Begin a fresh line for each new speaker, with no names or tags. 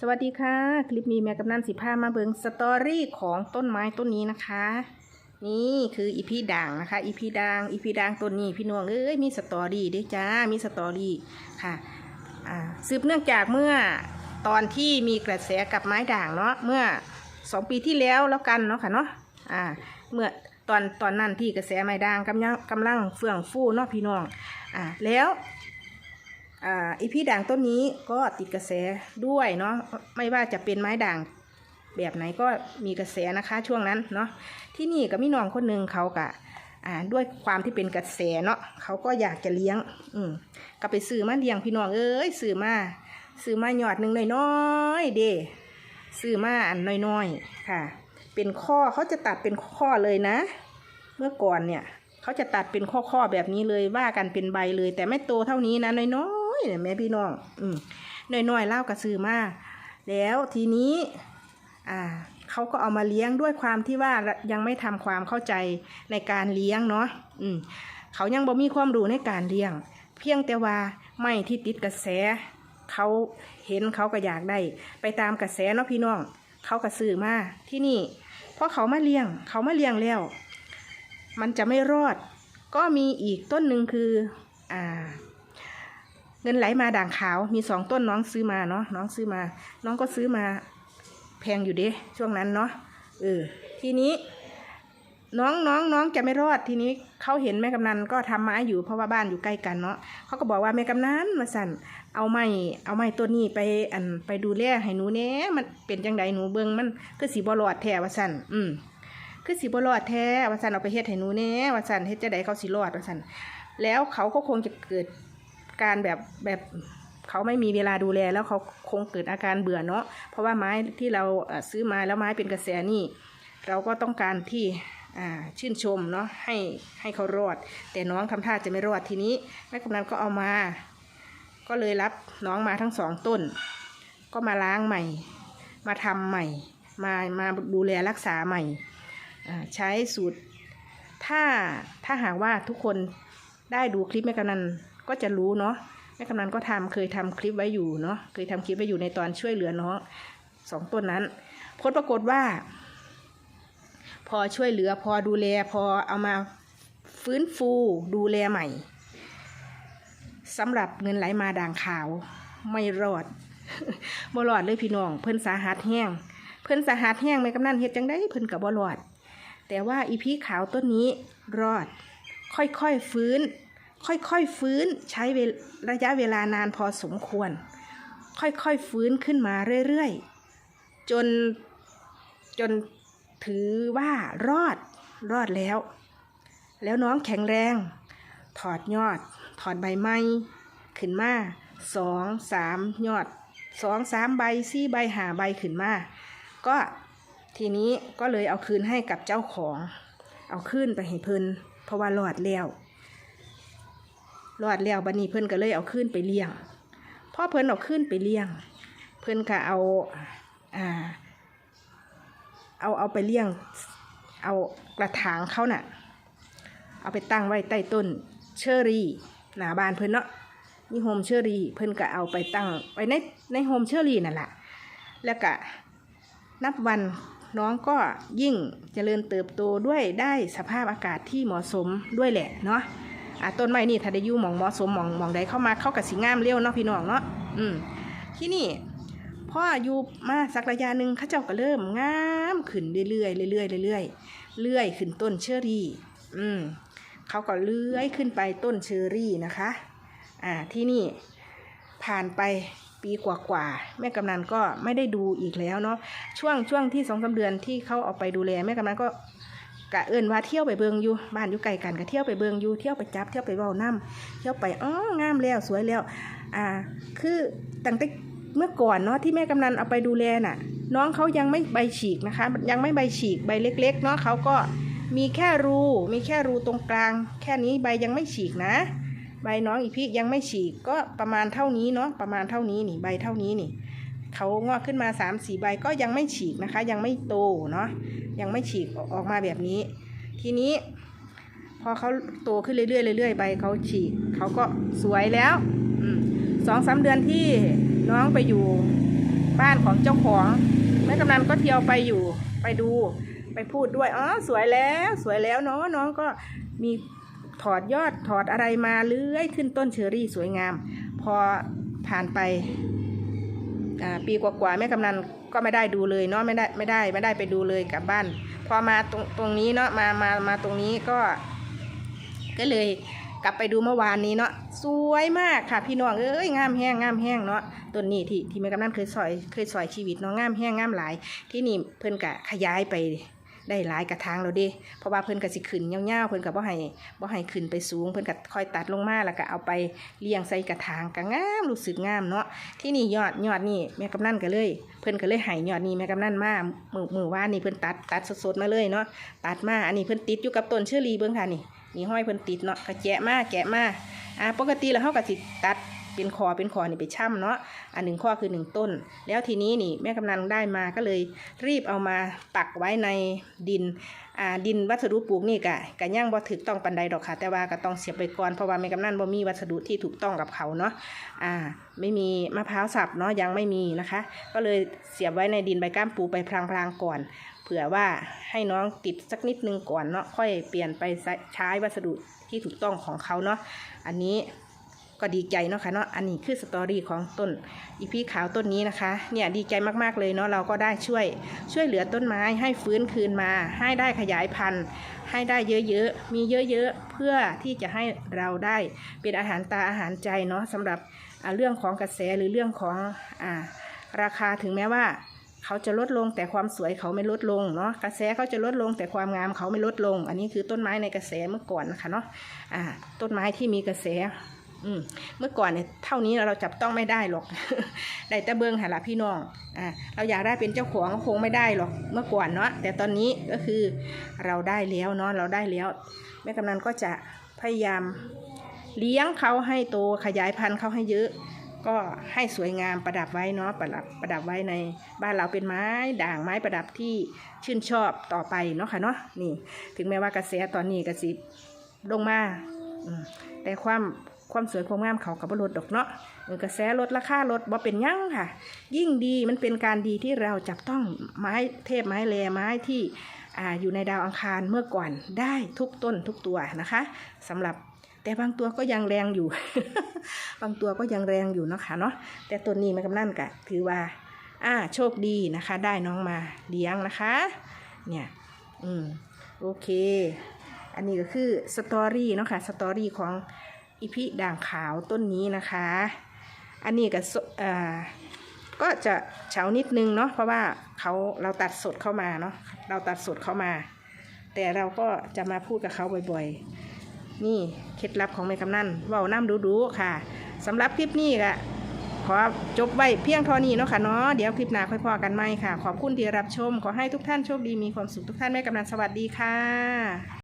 สวัสดีค่ะ คลิปนี้แม่กำนันสิพามาเบิงสตอรี่ของต้นไม้ต้นนี้นะคะ นี่คืออีพีด่างนะคะอีพีด่างอีพีด่างต้นนี้พี่น้องเอ้ยมีสตอรี่ด้วยจ้ามีสตอรี่ค่ะอ่าสืบเนื่องจากเมื่อตอนที่มีกระแสกับไม้ด่างเนาะเมื่อสองปีที่แล้วแล้วกันเนาะค่ะเนาะอ่าเมื่อตอนตอนนั้นที่กระแสไม้ด่างกำลังกำลังเฟื่องฟูเนาะพี่น้องอ่าแล้ว อ่าอีพี่ด่างต้นนี้ก็ติดกระแสด้วยเนาะไม่ว่าจะเป็นไม้ด่างแบบไหนก็มีกระแสนะคะช่วงนั้นเนาะที่นี่ก็มีน้องคนหนึ่งเขากะอ่าด้วยความที่เป็นกระแสเนาะเขาก็อยากจะเลี้ยง อืมก็ไปซื้อมาเลี้ยงพี่น้องเอ้ยซื้อมาซื้อมาหยอดหนึ่งน้อยๆเด้ซื้อมาอันน้อยๆค่ะ เป็นข้อเขาจะตัดเป็นข้อเลยนะ เมื่อก่อนเนี่ย เขาจะตัดเป็นข้อๆแบบนี้เลยว่ากันเป็นใบเลย แต่ไม่โตเท่านี้นะน้อย ยแม่พี่น้อง อืมน้อยๆเล่ากระซื้อมาแล้วทีนี้ อ่าเขาก็เอามาเลี้ยงด้วยความที่ว่ายังไม่ทำความเข้าใจในการเลี้ยงเนาะอืมเขายังบ่มีความรู้ในการเลี้ยง เพียงแต่ว่าไม่ที่ติดกระแส เขาเห็นเขาก็อยากได้ ไปตามกระแสเนาะพี่น้อง เขาก็ซื้อมาที่นี่เพราะเขามาเลี้ยง เขามาเลี้ยงแล้ว มันจะไม่รอด ก็มีอีกต้นหนึ่งคือ อ่า เงินไหลมาด่างขาวมีสองต้นน้องซื้อมาเนาะน้องซื้อมา น้องก็ซื้อมาแพงอยู่เด้ช่วงนั้นเนาะเออทีนี้ น้องน้องน้องจะไม่รอดทีนี้เขาเห็นแม่กำนันก็ทำไม้อยู่เพราะว่าบ้านอยู่ใกล้กันเนาะเขาก็บอกว่าแม่กำนันมาสั่นเอาไม้เอาไม้ตัวนี้ไปอันไปดูแลให้หนูเน่มันเป็นจังใดหนูเบิงมันคือสีบอลอดแท้ว่าสั่นอืมคือสิบ่รอดแท้ว่าสั่นเอาไปเฮ็ดให้หนูแน่ว่าสั่นเฮ็ดจะไดเขาสิรอดว่าสั่นแล้วเขาก็คงจะเกิด การแบบแบบเขาไม่มีเวลาดูแลแล้วเขาคงเกิดอาการเบื่อเนาะเพราะว่าไม้ที่เราซื้อมาแล้วไม้เป็นกระแสนี่ เราก็ต้องการที่ชื่นชมเนาะให้ให้เขารอด แต่น้องทำท่าจะไม่รอดทีนี้แม่กำนันก็เอามา ก็เลยรับน้องมาทั้งสองต้น ก็มาล้างใหม่ มาทำใหม่ มามาดูแลรักษาใหม่ใช้สูตร ถ้าถ้าหากว่าทุกคนได้ดูคลิปแม่กำนัน ก็จะรู้เนาะแม่กำนันก็ทำเคยทำคลิปไว้อยู่เนาะเคยทำคลิปไว้อยู่ในตอนช่วยเหลือน้องสองต้นนั้นผลปรากฏว่า พอช่วยเหลือพอดูแลพอเอามาฟื้นฟูดูแลใหม่สำหรับเงินไหลมาด่างขาวไม่รอดบ่รอดเลยพี่น้อง เพิ่นสาหัสแห้ง เพิ่นสาหัสแห้งแม่กำนันเฮ็ดจังได้เพิ่นกับบ่รอด แต่ว่าอีพีขาวต้นนี้รอด ค่อยๆฟื้น ค่อยๆฟื้นใช้ระยะเวลานานพอสมควร ค่อยๆฟื้นขึ้นมาเรื่อยๆ จนจนถือว่ารอดรอดแล้ว แล้วน้องแข็งแรง ถอดยอด ถอดใบไม้ขึ้นมาสองสามยอดสองสามใบสี่ใบหาใบขึ้นมา ก็ทีนี้ก็เลยเอาคืนให้กับเจ้าของ เอาคืนไปให้เพิ่นเพราะว่าหลอดแล้ว หลอดแล้วบันนี้เพิ่นก็เลยเอาคืนไปเลี้ยงพ่อเพิ่นเอาคืนไปเลี้ยง เพิ่นก็เอาอ่าเอาเอาไปเลี้ยง เอากระถางเขาน่ะ เอาไปตั้งไว้ใต้ต้นเชอรี่หน้าบ้านเพิ่นเนาะนี่โฮมเชอรี่เพิ่นก็เอาไปตั้งไว้ในในโฮมเชอรี่นั่นแหละแล้วก็นับวันน้องก็ยิ่งเจริญเติบโตด้วยได้สภาพอากาศที่เหมาะสมด้วยแหละเนาะ อะต้นไม้นี่ถ้าได้อยู่หมองเหมาะสมหมองหมองใดเข้ามาเข้ากับสีงามเร็วเนาะพี่น้องเนาะอืมที่นี่พ่ออยู่มาสักระยะหนึ่งข้าเจ้าก็เริ่มงามขึ้นเรื่อยๆเรื่อยๆเรื่อยๆเรื่อยขึ้นต้นเชอรี่ อืมเขาก็เลื้อยขึ้นไปต้นเชอรี่นะคะ อ่าที่นี่ผ่านไปปีกว่าๆแม่กำนันก็ไม่ได้ดูอีกแล้วเนาะช่วงช่วงที่สองสาเดือนที่เขาเอาไปดูแลแม่กำนันก็ กะเอินว่าเที่ยวไปเบิงอยู่บ้านอยู่ไกลกันก็เที่ยวไปเบิงอยู่เที่ยวไปจับเที่ยวไปเว้าน้ำเที่ยวไปอ๋องามแล้วสวยแล้วอ่า คือตั้งแต่เมื่อก่อนเนาะที่แม่กำนันเอาไปดูแลน่ะ น้องเขายังไม่ใบฉีกนะคะ ยังไม่ใบฉีกใบเล็ก ๆ เนาะเขาก็มีแค่รูมีแค่รูตรงกลาง แค่นี้ใบยังไม่ฉีกนะ ใบน้องอีพี่ยังไม่ฉีกก็ประมาณเท่านี้เนาะประมาณเท่านี้นี่ใบเท่านี้นี่เขางอกขึ้นมา3ามสี่ใบก็ยังไม่ฉีกนะคะ ยังไม่โตเนาะ ยังไม่ฉีกออกมาแบบนี้ ทีนี้ พอเขาโตขึ้นเรื่อยๆเรื่อยๆใบเขาฉีกเขาก็สวยแล้วสองสามเดือนที่น้องไปอยู่บ้านของเจ้าของแม่กำนันก็เที่ยวไปอยู่ไปดูไปพูดด้วยอ๋อสวยแล้วสวยแล้วเนาะน้องก็มีถอดยอดถอดอะไรมาเลื้อยขึ้นต้นเชอรี่สวยงาม พอผ่านไป ปีกว่าๆแม่กำนันก็ไม่ได้ดูเลยเนาะไม่ได้ไม่ได้ไม่ได้ไปดูเลยกลับบ้าน พอมาตรงตรงนี้เนาะมามามาตรงนี้ก็ ก็เลยกลับไปดูเมื่อวานนี้เนาะสวยมากค่ะพี่น้องเอ้ยงามแห้งงามแห้งเนาะต้นนี้ที่ที่แม่กำนันเคยสอยเคยสอยชีวิตเนาะงามแห้งงามหลาย ที่นี่เพิ่นกะขยายไป ได้หลายกระถางแล้วเด้เพราะว่าเพิ่นก็สิขึ้นยาๆเพิ่นก็บ่ให้บ่ให้ขึ้นไปสูง เพิ่นก็ค่อยตัดลงมาแล้วก็เอาไปเลี้ยงใส่กระถางก็งามรู้สึกงามเนาะที่นี่ยอดยอดนี่แม่กำนันก็เลย เพิ่นก็เลยให้ยอดนี่แม่กำนันมามือมือว่านนี่เพิ่นตัดตัดสดๆมาเลยเนาะตัดมาอันนี้เพิ่นติดอยู่กับต้นเชอรี่เบิ่งค่ะนี่นี่ห้อยเพิ่นติดเนาะก็แกะมาแกะมาอ่าปกติแล้วเฮาก็สิตัด เป็นคอเป็นคอนี่ไปช่ำเนาะอันหนึ่งข้อคือหนึ่งต้น แล้วทีนี้นี่แม่กำนันได้มาก็เลยรีบเอามาปักไว้ในดินอ่าดินวัสดุปลูกนี่กะกะย่างบ่ถูกต้องปันใดดอกค่ะ แต่ว่าก็ต้องเสียบไปก่อนเพราะว่าแม่กำนันบ่มีวัสดุที่ถูกต้องกับเขาเนาะอ่าไม่มีมะพร้าวสับเนาะยังไม่มีนะคะ ก็เลยเสียบไว้ในดินใบก้ามปูไปพลางๆก่อนเผื่อว่าให้น้องติดสักนิดนึงก่อนเนาะค่อยเปลี่ยนไปใช้วัสดุที่ถูกต้องของเขาเนาะอันนี้ ก็ดีใจเนาะค่ะเนาะอันนี้คือสตอรี่ของต้นอีพีขาวต้นนี้นะคะเนี่ยดีใจมากๆเลยเนาะเราก็ได้ช่วยช่วยเหลือต้นไม้ให้ฟื้นคืนมา ให้ได้ขยายพันธุ์ ให้ได้เยอะๆมีเยอะๆเพื่อที่จะให้เราได้เป็นอาหารตาอาหารใจเนาะสำหรับเรื่องของกระแสหรือเรื่องของอ่าราคาถึงแม้ว่าเขาจะลดลงแต่ความสวยเขาไม่ลดลงเนาะกระแสเขาจะลดลงแต่ความงามเขาไม่ลดลง อันนี้คือต้นไม้ในกระแสเมื่อก่อนนะคะเนาะอ่าต้นไม้ที่มีกระแส อืมเมื่อก่อนเนี่ยเท่านี้เราจับต้องไม่ได้หรอก ได้แต่เบิ้งหาละพี่น้อง อ่า เราอยากได้เป็นเจ้าของก็คงไม่ได้หรอก เมื่อก่อนเนาะ แต่ตอนนี้ก็คือเราได้แล้วเนาะ เราได้แล้ว แม่กำนันก็จะพยายามเลี้ยงเขาให้โตขยายพันธุ์เขาให้เยอะ ก็ให้สวยงามประดับไว้เนาะ ประดับประดับไว้ในบ้านเราเป็นไม้ด่างไม้ประดับที่ชื่นชอบต่อไปเนาะค่ะเนาะ นี่ ถึงแม้ว่ากระแสตอนนี้กระสิลงมาแต่ความ ความสวยความงามเขากับบลดดอกเนาะเออกระแสลดราคาลดบ่เป็นยั่งค่ะ ยิ่งดีมันเป็นการดีที่เราจับต้องไม้เทพไม้แลไม้ที่อ่าอยู่ในดาวอังคารเมื่อก่อนได้ทุกต้นทุกตัวนะคะสำหรับแต่บางตัวก็ยังแรงอยู่ บางตัวก็ยังแรงอยู่เนาะค่ะเนาะแต่ตัวนี้แม่กำนันกะถือว่าอ่าโชคดีนะคะ ได้น้องมาเลี้ยงนะคะ เนี่ย อืม โอเค อันนี้ก็คือสตอรี่เนาะค่ะ สตอรี่ของ อีพิด่างขาวต้นนี้นะคะ อันนี้ก็สอ่าก็จะเฉานิดนึงเนาะเพราะว่าเขาเราตัดสดเข้ามาเนาะเราตัดสดเข้ามา แต่เราก็จะมาพูดกับเขาบ่อยๆ นี่เคล็ดลับของแม่กำนันเว่าน้ำดูๆค่ะสำหรับคลิปนี้ก็ขอจบไว้เพียงเท่านี้เนาะค่ะเนาะเดี๋ยวคลิปหน้าค่อยพอกันไหมค่ะ ขอบคุณที่รับชม ขอให้ทุกท่านโชคดีมีความสุขทุกท่านแม่กำนันสวัสดีค่ะ